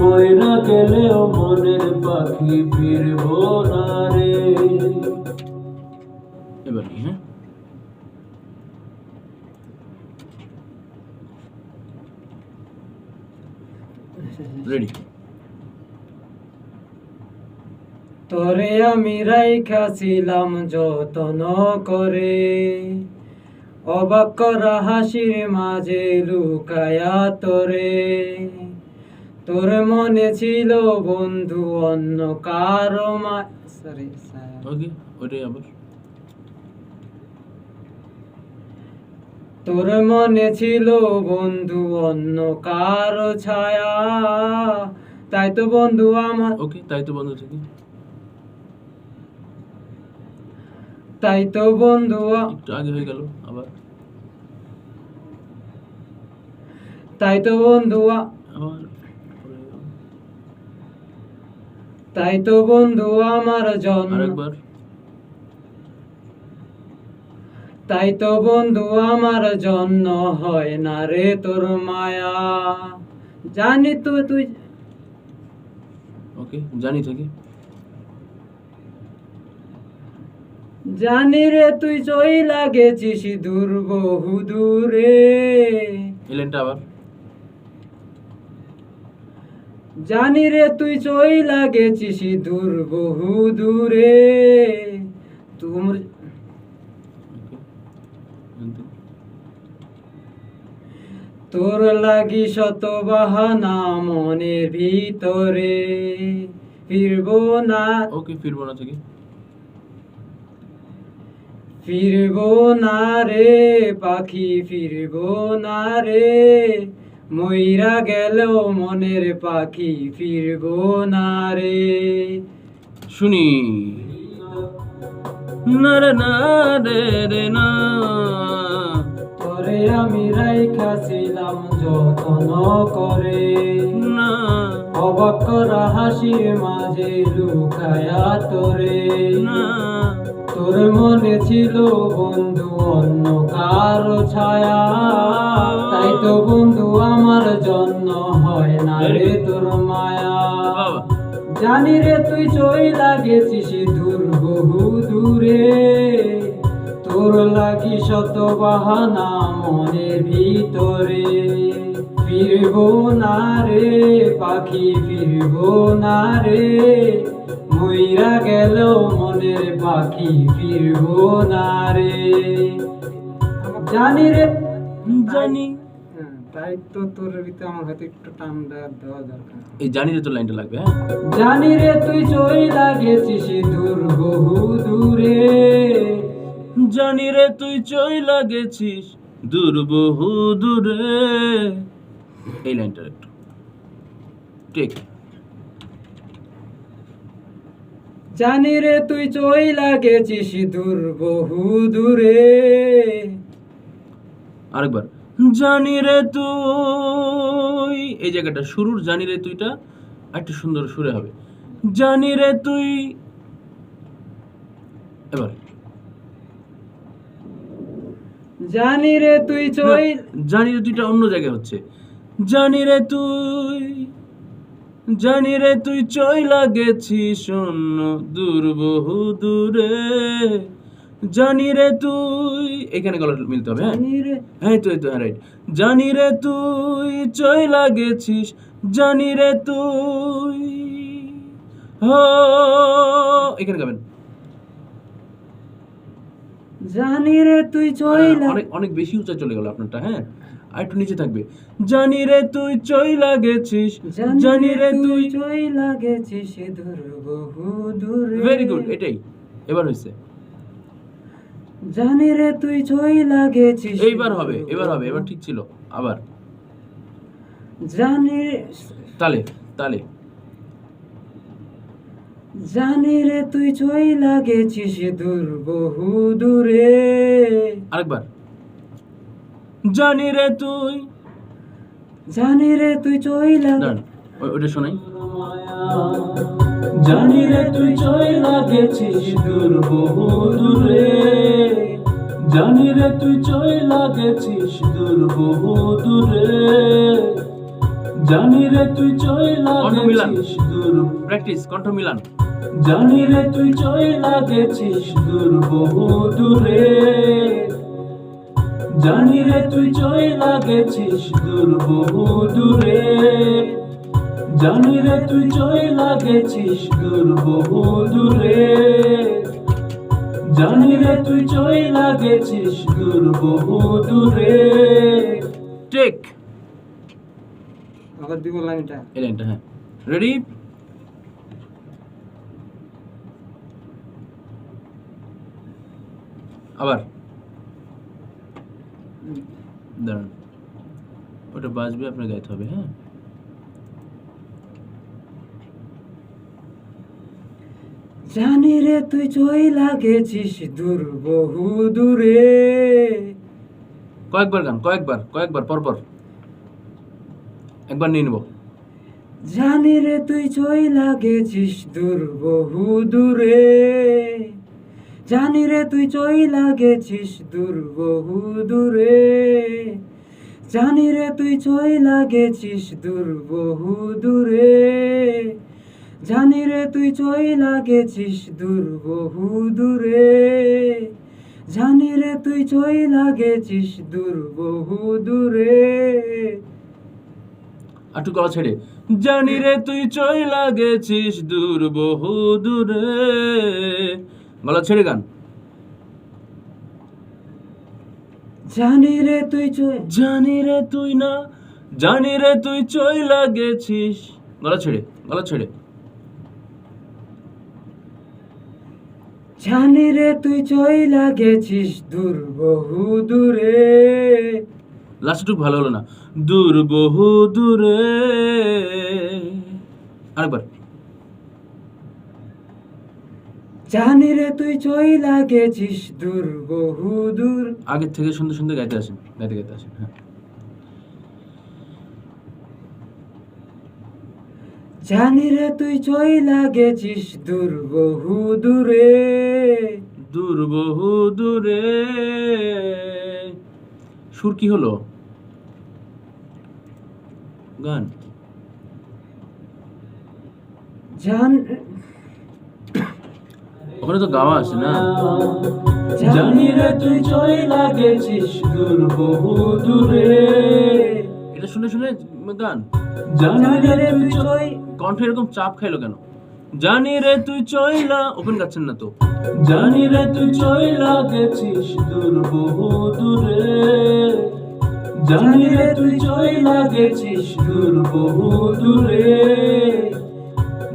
ময়রা গেলেও মনের পাখি ফিরবো না রে। এবার কি, হ্যাঁ রেডি তোরে আমি রাইখাছিলাম যতন করে অবাক করা হাসির মাঝে লুকায়া তোরে। তোর মনে ছিল বন্ধু অন্য কারও মা সরি ওকে আবার। তোর মনে ছিল বন্ধু অন্য কারও ছায়া। তাই তো বন্ধু আমার ওকে তাই তো বন্ধু থেকে তাই তো বন্ধু একটু আগে হয়ে গেল আবার। তাই তো বন্ধু আ- আবার তাই তো বন্ধু আমার জন্ম। তাই তো বন্ধু আমার জন্ম হয় না রে তোর মায়া। জানি তো তুই ওকে জানি থেকে জানি রে তুই চই লাগেছিস দূর বহু দূরে আবার। জানি রে তুই চই লাগেছিস দূর বহু দূরে। তোমর তোর লাগি শত বাহানা মনের ভিতরে। ফিরবো না ওকে ফিরবো না থেকে। ফিরবো না রে পাখি ফিরবো না রে। ময়রা গেল মনের পাখি ফিরব না রে। শুনি। না রে না রে রে না। তোরে আমি রাইখাছিলাম যতন করে। না। অবাক করা হাসির মাঝে লুকায়া তোরে। তোর মনে ছিল বন্ধু অন্য কারও ছায়া। তাই তো বন্ধু আমার জন্য হয় না রে তোর মায়া। জানি রে তুই চই লাগেছিস দূর বহু দূরে। তোর লাগি শত বাহানা মনের ভিতরে। ফিরবো না রে পাখি ফিরবো না রে। মইরা গেল মনের পাখি ফিরবো না রে। জানি রে। জানি। হ্যাঁ, তাই তো তোর ভিতরে আমার হাতে একটু দেওয়া দরকার। এই জানি রে তো লাইনটা লাগবে হ্যাঁ? জানি রে তুই চই লাগেছিস দূর বহু দূরে। জানি রে তুই চই লাগেছিস দূর বহু দূরে। এই লাইনটা একটু। ঠিক। জানি রে তুই চই লাগেছিস দূর বহু দূরে। আরেকবার। জানি রে তুই এই জায়গাটা শুরুর জানি রে তুইটা একটু সুন্দর সুরে হবে। জানি রে তুই এবার। জানি রে তুই চই জানি রে তুইটা অন্য জায়গায় হচ্ছে। জানি রে তুই জানি রে তুই চই লাগেছিস অন্য দূর বহু দূরে। জানি রে তুই এখানে গলাটা মিলতে হবে হ্যাঁ? হ্যাঁ তো তো হ্যাঁ রাইট জানি রে তুই চই লাগেছিস জানি রে তুই হো। এখানে গাবেন। জানি রে তুই চই লাগ অনেক অনেক বেশি উঁচা চলে গেল আপনারটা হ্যাঁ? আর একটু নিচে থাকবে। জানি রে তুই চই লাগেছিস জানি রে তুই চই লাগেছিস দূর বহু দূরে। ভেরি গুড এটাই। এবার হয়েছে জানি রে তুই চই লাগেছিস এইবার হবে এবার হবে এবার ঠিক ছিল আবার। জানি তালে তালে। জানি রে তুই চই লাগেছিস দূর বহু দূরে। আরেকবার। জানি রে তুই। জানি রে তুই চই লাগ দাঁড়ান ওইটা শোনাই। জানি রে তুই চই লাগেছিস দূর বহু দূরে। জানি রে তুই চই লাগেছিস দূর বহু দূরে। জানি রে তুই চইলা গেছিস দূর প্র্যাকটিস কণ্ঠ মিলান। জানি রে তুই চইলা গেছিস দূর বহু দূরে। জানি রে তুই চইলা গেছিস দূর বহু দূরে। জানি রে তুই চইলা গেছিস দূর বহু দূরে। জানি রে তুই চইলা গেছিস দূর বহু দূরে। টেক আবার দিব লাইনটা। এই লাইনটা হ্যাঁ। রেডি আবার। দাঁড়ান। ওটা বাজবে আপনার গাইতে হবে হ্যাঁ? জানি রে তুই চইলা গেছিস দূর বহু দূরে। কয়েকবার গান কয়েকবার কয়েকবার পরপর। একবার নিয়ে নেব। জানি রে তুই চইলা গেছিস দূর বহু দূরে। জানি রে, তুই চইলা গেছিস দূর বহু দূরে। জানি রে, তুই চইলা গেছিস দূর বহু দূরে। জানি রে, তুই চইলা গেছিস দূর বহু দূরে। জানি রে, তুই চইলা গেছিস দূর। বহু দূরে আটু গলা ছেড়ে। জানি রে, তুই চইলা গেছিস দূর বহু দূরে। গলা ছেড়ে গান। জানি রে তুই চই জানি রে তুই না জানি রে তুই চইলা গেছিস গলা ছেড়ে গলা ছেড়ে জানি রে তুই চইলা গেছিস দূর বহু দূরে। লাস্টটুক ভালো হলো না। দূর বহু দূরে। আরেকবার। জানি রে তুই চইলা গেছিস দূর বহু দূর আগের থেকে সুন্দর সুন্দর গাইতে আসেন গাইতে গাইতে আসেন হ্যাঁ। জানি রে তুই চইলা গেছিস দূর বহু দূরে দূর বহু দূরে সুর কি হলো? গান। জান ওখানে তো গাওয়া আছে না? জানি রে তুই চইলা গেছিস দূর বহু দূরে। এটা শুনে শুনে গান। জানি রে তুই চই কণ্ঠ এরকম চাপ খাইলো কেন? জানি রে তুই চইলা ওপেন গাচ্ছেন না তো? জানি রে তুই চইলা গেছিস দূর বহু দূরে। জানি রে তুই চইলা গেছিস দূর বহু দূরে।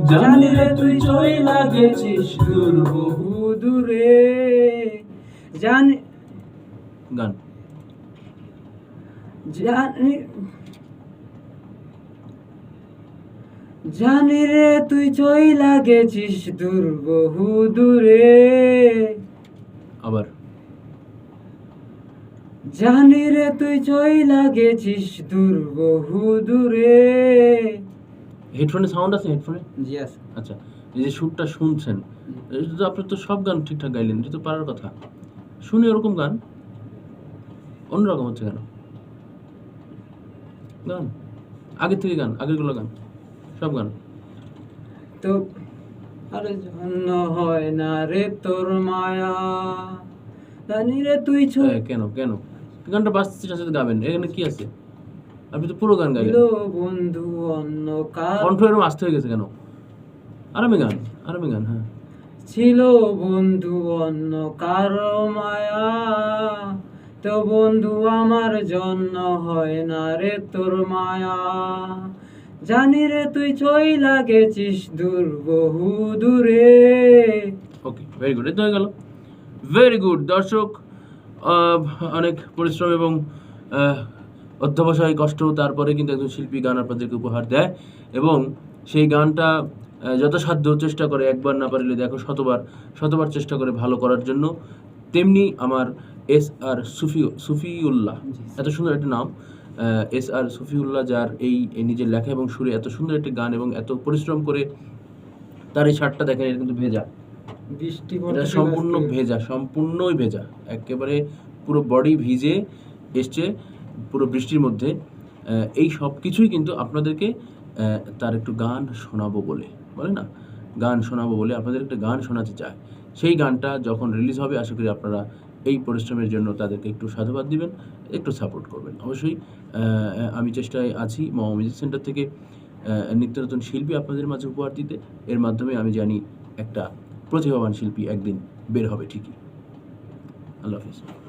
জানি রে তুই চইলা লাগেছিস দূর বহু দূরে। জানি গান। জানি জানি রে তুই চই লাগেছিস দূর বহু দূরে। আবার। জানি রে তুই চই লাগেছিস দূর বহু দূরে। হেডফোনে সাউন্ড আছে হেডফোনে জি আছে। আচ্ছা এই যে সুরটা শুনছেন এটা তো আপনি তো সব গান ঠিকঠাক গাইলেন এটা তো পারার কথা। শুনে ওরকম গান অন্যরকম হচ্ছে কেন? গান আগের থেকে গান আগেরগুলো গান সব গান। তো আর জন্য হয় না রে তোর মায়া জানি রে তুই এ, কেন কেন? গানটা সাথে গাবেন এখানে কি আছে? আপনি তো পুরো গান গাইলেন। বন্ধু অন্য কার কণ্ঠ এরকম আসতে হয়ে গেছে কেন? আরামে গান আরামে গান হ্যাঁ। ছিল বন্ধু অন্য কারও মায়া তো বন্ধু আমার জন্য হয় না রে তোর মায়া। জানি রে তুই চইলা গেছিস দূর বহু দূরে। ওকে ভেরি গুড তো হয়ে গেল। ভেরি গুড দর্শক অনেক পরিশ্রম এবং অধ্যবসায় কষ্ট তারপরে কিন্তু একজন শিল্পী গান আপনাদেরকে উপহার দেয় এবং সেই গানটা আহ, যথাসাধ্য চেষ্টা করে একবার না পারলে দেখো শতবার শতবার চেষ্টা করে ভালো করার জন্য। তেমনি আমার এস আর সুফি সুফিউল্লাহ এত সুন্দর একটা নাম এস আর সুফিউল্লাহ যার এই এই নিজের লেখা এবং সুরে এত সুন্দর একটি গান এবং এত পরিশ্রম করে তার এই শার্টটা দেখেন এটা কিন্তু ভেজা। বৃষ্টি সম্পূর্ণ ভেজা সম্পূর্ণই ভেজা। একেবারে পুরো বডি ভিজে এসছে। পুরো বৃষ্টির মধ্যে এই সব কিছুই কিন্তু আপনাদেরকে তার একটু গান শোনাবো বলে বলে না? গান শোনাবো বলে আপনাদের একটা গান শোনাতে চায়। সেই গানটা যখন রিলিজ হবে, আশা করি আপনারা এই পরিশ্রমের জন্য তাদেরকে একটু সাধুবাদ দিবেন, একটু সাপোর্ট করবেন। অবশ্যই আমি চেষ্টায় আছি মহা মিউজিক সেন্টার থেকে নিত্য নতুন শিল্পী আপনাদের মাঝে উপহার দিতে। এর মাধ্যমে আমি জানি একটা প্রতিভাবান শিল্পী একদিন বের হবে ঠিকই। আল্লাহ হাফিজ।